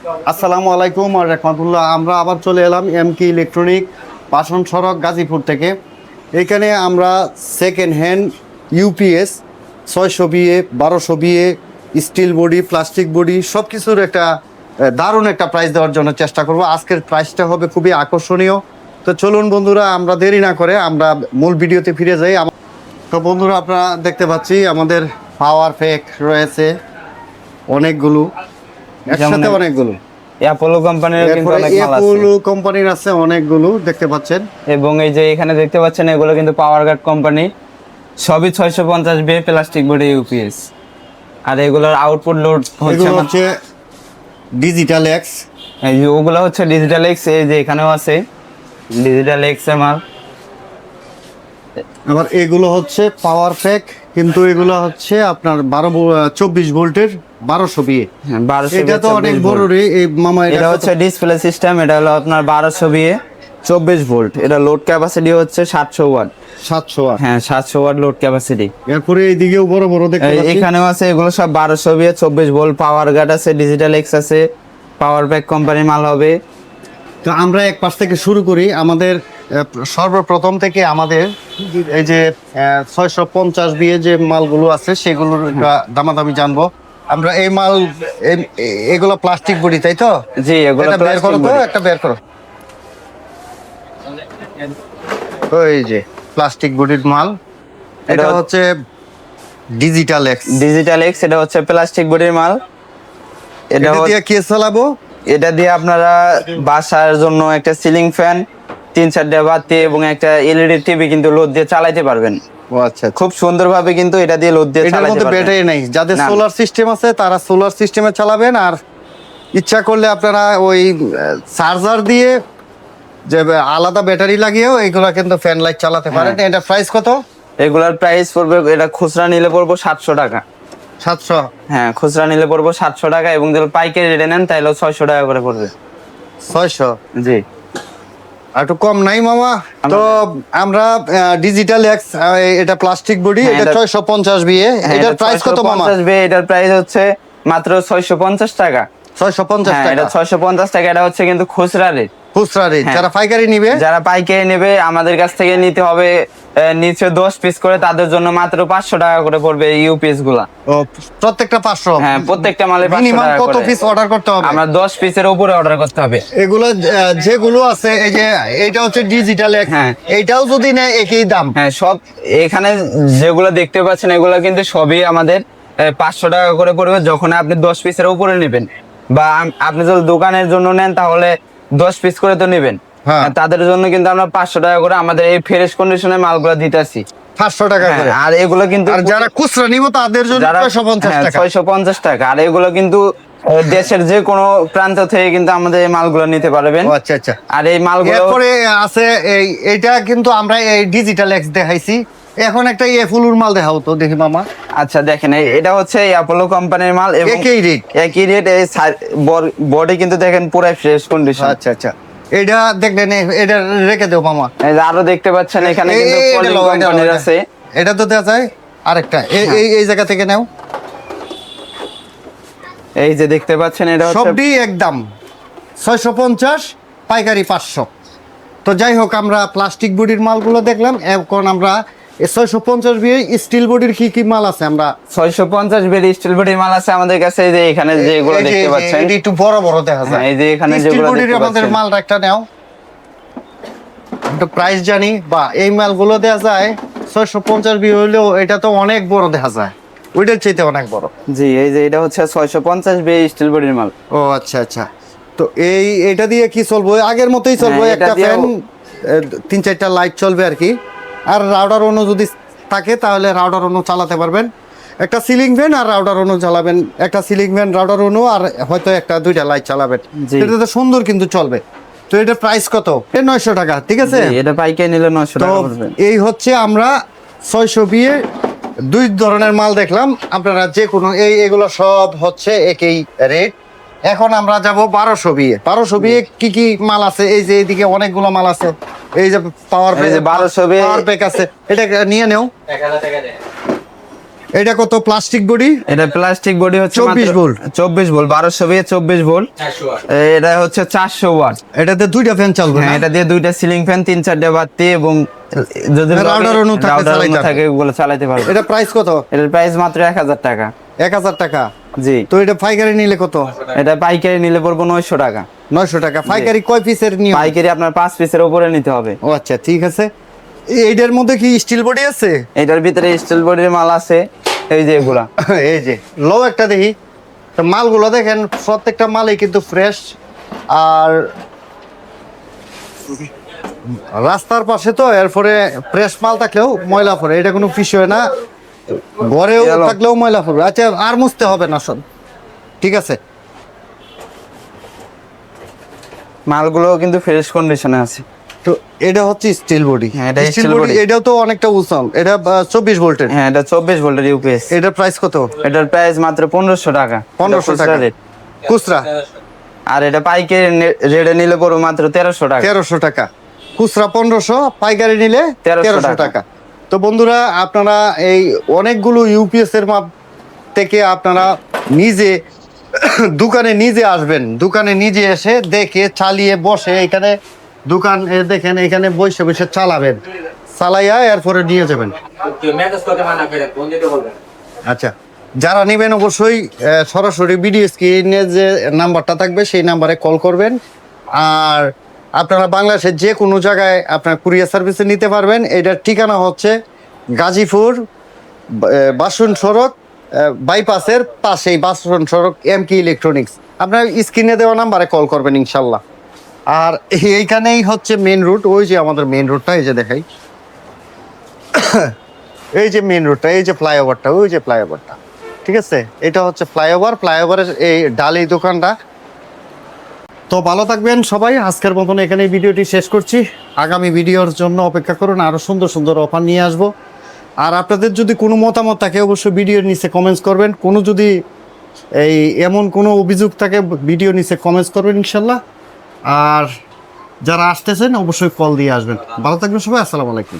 আসসালামু আলাইকুম আর রহমতুল্লাহ। আমরা আবার চলে এলাম এম কে ইলেকট্রনিক পাশন সড়ক, গাজীপুর থেকে। এখানে আমরা সেকেন্ড হ্যান্ড ইউপিএস ছয়শো বিয়ে বারোশো বিয়ে স্টিল বডি প্লাস্টিক বডি সব কিছুর একটা দারুণ একটা প্রাইস দেওয়ার জন্য চেষ্টা করব। আজকের প্রাইসটা হবে খুবই আকর্ষণীয়। তো চলুন বন্ধুরা, আমরা দেরি না করে আমরা মূল ভিডিওতে ফিরে যাই। তো বন্ধুরা, আপনারা দেখতে পাচ্ছি আমাদের পাওয়ার প্যাক রয়েছে। অনেকগুলো। একসাথে অনেকগুলো। অ্যাপোলো কোম্পানির কিন্তু অনেক মাল আছে। অ্যাপোলো কোম্পানির আছে অনেকগুলো দেখতে পাচ্ছেন। এবং এই যে এখানে দেখতে পাচ্ছেন এগুলো কিন্তু পাওয়ার গার্ড কোম্পানি সবই ছয়শো পঞ্চাশ বে প্লাস্টিক বডি ইউপিএস আর এগুলোর আউটপুট লোড হচ্ছে হচ্ছে ডিজিটাল এক্স এই যে ওগুলো হচ্ছে ডিজিটাল এক্স এই যে এখানেও আছে। ডিজিটাল এক্সের মাল। আবার এগুলো হচ্ছে পাওয়ার প্যাক কিন্তু এগুলো হচ্ছে আপনার বারো চব্বিশ ভোল্টের বারোশো বিয়ে। হ্যাঁ, এটা তো অনেক বড় রে এই মামা এটা হচ্ছে ডিসপ্লে সিস্টেম এটা হলো আপনার বারোশো বিয়ে চব্বিশ ভোল্ট। এটা লোড ক্যাপাসিটি হচ্ছে সাতশো ওয়াট। সাতশো আট হ্যাঁ সাতশো ওয়াট লোড ক্যাপাসিটি এরপরে এইদিকেও বড় বড় দেখতে এখানেও আছে এগুলো সব বারোশো বিয়ে চব্বিশ ভোল্ট পাওয়ার গার্ড আছে ডিজিটাল এক্স আছে পাওয়ার ব্যাক কোম্পানির মাল হবে। তো আমরা এক পাশ থেকে শুরু করি আমাদের সর্বপ্রথম থেকে আমাদের এই যে ছয়শো পঞ্চাশ বিয়ে যে মালগুলো আছে সেগুলোর দামাদামি জানব। আমরা এই মাল এগুলো প্লাস্টিক বডি তাই তো? জি এগুলো বের করো তো একটা বের করো। ওই যে প্লাস্টিক বডির মাল। এটা হচ্ছে ডিজিটাল এক্স ডিজিটাল এক্স এটা হচ্ছে প্লাস্টিক বডির মাল। এটা দিয়ে কে চালাবো? এটা দিয়ে আপনারা বাসার জন্য একটা সিলিং ফ্যান তিন চারটে বাতি এবং একটা এলইডি টিভি কিন্তু লোড দিয়ে চালাইতে পারবেন। ও আচ্ছা। খুব সুন্দরভাবে কিন্তু এটা দিয়ে লোড দিয়ে এটার মধ্যে ব্যাটারি নেই। যাদের সোলার সিস্টেম আছে তারা সোলার সিস্টেমে চালাবেন আর ইচ্ছা করলে আপনারা ওই চার্জার দিয়ে যে আলাদা ব্যাটারি লাগিয়েও এইগুলা কিন্তু ফ্যান লাইট চালাতে পারেন। হ্যাঁ। এটা প্রাইস কত? এগুলার প্রাইস পড়বে এটা খুচরা নিলে পড়ব সাতশো টাকা। সাতশো? হ্যাঁ খুচরা নিলে পড়ব সাতশো টাকা এবং যদি পাইকারি রেটে নেন তাহলে ছয়শো টাকা করে পড়বে। ছয়শো? জি। একটু কম নাই মামা। তো আমরা ডিজিটাল এক্স এটা প্লাস্টিক বডি হ্যাঁ, এটা এটা- ছয়শো পঞ্চাশ বিয়ে। হ্যাঁ, এটার প্রাইস কত মামা? 650 বে, এটার প্রাইস হচ্ছে মাত্র ছয়শো পঞ্চাশ টাকা। ছয়শো পঞ্চাশ হ্যাঁ টাকা। এটা ছয়শো পঞ্চাশ টাকা এটা হচ্ছে কিন্তু খুচরা রেট খুচরা রেট হ্যাঁ। যারা পাইকারি নিবে? যারা পাইকারি নেবে আমাদের কাছ থেকে নিতে হবে নিচে দশ পিস করে তাদের জন্য মাত্র পাঁচশো টাকা করে পড়বে ইউপিএসগুলা। প্রত্যেকটা পাঁচশো? হ্যাঁ প্রত্যেকটা মালে মিনিমাম কত পিস অর্ডার করতে হবে? আমরা দশ পিসের উপরে অর্ডার করতে হবে। এগুলো যেগুলো আছে এই যে এটা হচ্ছে ডিজিটাল হ্যাঁ। এইটাও যদি নেয় একই দাম। হ্যাঁ সব এখানে যেগুলো দেখতে পাচ্ছেন এগুলো কিন্তু সবই আমাদের পাঁচশো টাকা করে পড়বে। যখন আপনি দশ পিসের উপরে নেবেন বা আপনি যদি দোকানের জন্য নেন তাহলে দশ পিস করে তো নেবেন। হ্যাঁ। তাদের জন্য কিন্তু আমরা পাঁচশো টাকা করে আমাদের এই ফ্রেশ কন্ডিশনে মালগুলো দিতেছি। পাঁচশো টাকা হ্যাঁ, করে। আর এগুলো কিন্তু যারা খুচরা নিব তাদের জন্য ছয়শো পঞ্চাশ টাকা। ছয়শো পঞ্চাশ টাকা। আর এগুলো কিন্তু দেশের যে কোনো প্রান্ত থেকে কিন্তু আমাদের এই মালগুলো নিতে পারবেন। আচ্ছা আচ্ছা। আর এই মালগুলো আছে এই এটা কিন্তু আমরা এই ডিজিটাল এক্স দেখাইছি। এখন একটা এ ফুলুর মাল দেখাও তো দেখি মামা। আচ্ছা দেখেন এটা হচ্ছে অ্যাপোলো কোম্পানির মাল এবং একই রেট একই রেট এই বডি কিন্তু দেখেন পুরো ফ্রেশ কন্ডিশন আচ্ছা আচ্ছা। এটা দেখলেন এটা রেখে দেও মামা। এই যে আরও দেখতে পাচ্ছেন এখানে কিন্তু কোম্পানির আছে। এটা তো দেওয়া যায় আরেকটা। এই হ্যাঁ। এই এই জায়গা থেকে নাও। এই যে দেখতে পাচ্ছেন এটা হচ্ছে সবটি একদম। ছয়শো পঞ্চাশ পাইকারি পাঁচশো। তো যাই হোক আমরা প্লাস্টিক বডির মালগুলো দেখলাম। এখন আমরা ছয়শো পঞ্চাশ বিয়ে স্টিল বডির কি কি মাল আছে আমরা? ছয়শো পঞ্চাশ স্টিল বডি মাল আছে আমাদের কাছে এই যে এখানে যেগুলো দেখতে পাচ্ছেন। এটা একটু বড় বড় দেখা যায়। এই যে এখানে স্টিল যেগুলো বডির আমাদের মালটা একটা নাও। একটু প্রাইস জানি বা এই মালগুলো দেওয়া যায় ছয়শো পঞ্চাশ বিয়ে হইলেও এটা তো অনেক বড় দেখা যায়। ওইটার চাইতে অনেক বড়। জি এই যে এটা হচ্ছে ছয়শো পঞ্চাশ বে স্টিল বডির মাল। ও আচ্ছা আচ্ছা। তো এই এটা দিয়ে কি চলবে? আগের মতোই চলবে হ্যাঁ, একটা ফ্যান তিন চারটা লাইট চলবে আর কি। আর রাউডার অনু যদি থাকে তাহলে রাউডার অনু চালাতে পারবেন। একটা সিলিং ফ্যান আর রাউডার অনু চালাবেন। একটা সিলিং ফ্যান রাউডার অনু আর হয়তো একটা দুইটা লাইট চালাবেন। জি। এটা তো সুন্দর কিন্তু চলবে। তো এটার প্রাইস কত? এ নয়শো টাকা ঠিক আছে? এটা পাইকারি নিলে নয়শো টাকা এই হচ্ছে আমরা ছয়শো বিয়ে দুই ধরনের মাল দেখলাম। আপনারা যে কোনো এই এগুলো সব হচ্ছে একই রেট এখন আমরা যাব বারোশো বিয়ে। বারোশো বিয়ে কি কি মাল আছে? এই যে এইদিকে অনেকগুলো মাল আছে। এই যে পাওয়ার এই যে 1200 বিয়ে- পাওয়ার প্যাক আছে। এটা নিয়ে নেও। এটা কত? Plastic body? এটা প্লাস্টিক বডি হচ্ছে 24 ভোল্ট। চব্বিশ ভোল্ট বারোশো বিয়ে চব্বিশ ভোল্ট। এটা হচ্ছে চারশো ওয়াট। এটাতে দুইটা ফ্যান চালবে হ্যাঁ এটা দিয়ে দুইটা সিলিং ফ্যান তিন চারটে বাতি এবং যদি রাউডার অনু থাকে, চালাইতে পারবে। এটা প্রাইস কত? এটার প্রাইস মাত্র এক হাজার টাকা। এক হাজার টাকা? জি। তো এটা পাইকারি নিলে কত? এটা পাইকারি নিলে পড়ব নয়শো টাকা। নয়শো টাকা। পাইকারি কয় পিসের নিয়ে পাইকারি আপনার পাঁচ পিসের উপরে নিতে হবে। ও আচ্ছা ঠিক আছে। এইটার মধ্যে কি স্টিল বডি আছে? এটার ভিতরে স্টিল বডির মাল আছে। এই যে এগুলা। এই যে লো একটা দেখি। তো মালগুলো দেখেন প্রত্যেকটা মালই কিন্তু ফ্রেশ আর রাস্তার পাশে তো এরপরে ফ্রেশ মাল থাকলেও ময়লা পরে এটা কোনো বিষয় না। ঘরেও থাকলেও ময়লা পড়বে। আচ্ছা আর মুছতে হবে না সব ঠিক আছে? মালগুলো কিন্তু ফ্রেশ কন্ডিশনে আছে। তো এটা হচ্ছে স্টিল বডি হ্যাঁ, এটা স্টিল বডি এটাও তো অনেকটা উঁচাল এটা চব্বিশ ভোল্টের। হ্যাঁ এটা চব্বিশ ভোল্টের ইউপিএস এটার প্রাইস কত? এটার প্রাইস মাত্র পনেরোশো টাকা। পনেরোশো টাকা। rate। খুচরা? আর এটা পাইকারি রেটে নিলে পড়বে মাত্র তেরোশো টাকা। তেরোশো টাকা। খুচরা পনেরোশো পাইকারি নিলে 1300 তেরোশো টাকা। তো বন্ধুরা আপনারা এই অনেকগুলো ইউপিএস এর মাপ থেকে আপনারা নিজে দোকানে নিজে আসবেন। দোকানে নিজে এসে দেখে চালিয়ে বসে এখানে দোকান দেখেন এখানে বসে বসে চালাবেন। চালাইয়া এরপরে নিয়ে যাবেন। আচ্ছা যারা নেবেন অবশ্যই সরাসরি ভিডিও স্ক্রিনে যে নাম্বারটা থাকবে সেই নাম্বারে কল করবেন। আর আপনারা বাংলাদেশের যে কোনো জায়গায় আপনার কুরিয়ার সার্ভিসে নিতে পারবেন। এটার ঠিকানা হচ্ছে গাজীপুর বাসন সড়ক বাইপাসের পাশেই বাসন সড়ক এম কে ইলেকট্রনিক্স আপনার স্ক্রিনে দেওয়া নাম্বারে কল করবেন ইনশাল্লাহ। আর এইখানেই হচ্ছে মেন রুট ওই যে আমাদের মেন রুটটা এই যে দেখাই। এই যে মেন রোডটা এই যে ফ্লাইওভারটা ওই যে ফ্লাইওভারটা ঠিক আছে? এটা হচ্ছে ফ্লাইওভার ফ্লাইওভারের এই ডালি দোকানটা। তো ভালো থাকবেন সবাই। আজকের মতন এখানে ভিডিওটি শেষ করছি। আগামী ভিডিওর জন্য অপেক্ষা করুন আরও সুন্দর সুন্দর অফার নিয়ে আসব। আর আপনাদের যদি কোনো মতামত থাকে, অবশ্যই ভিডিওর নিচে কমেন্টস করবেন। কোনো যদি এই এমন কোনো অভিযোগ থাকে ভিডিও নিচে কমেন্টস করবেন ইনশাল্লাহ। আর যারা আসতেছেন, অবশ্যই কল দিয়ে আসবেন। ভালো থাকবেন সবাই, আসসালামু আলাইকুম।